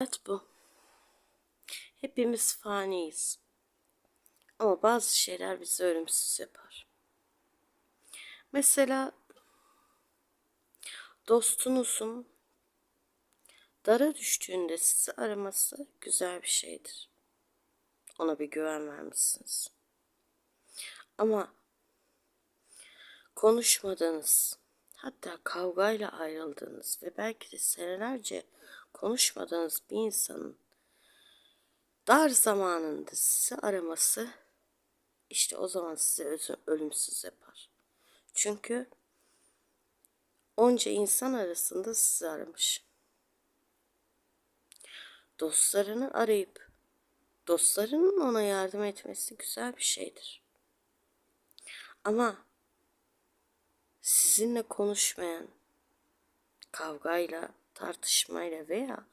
Hayat bu. Hepimiz faniyiz. Ama bazı şeyler bizi ölümsüz yapar. Mesela dostunuzun dara düştüğünde sizi araması güzel bir şeydir. Ona bir güven vermişsiniz. Ama konuşmadığınız, hatta kavgayla ayrıldığınız ve belki de senelerce konuşmadığınız bir insanın dar zamanında sizi araması işte o zaman sizi ölümsüz yapar. Çünkü onca insan arasında sizi aramış. Dostlarını arayıp dostlarının ona yardım etmesi güzel bir şeydir. Ama sizinle konuşmayan, kavgayla, tartışmayla veya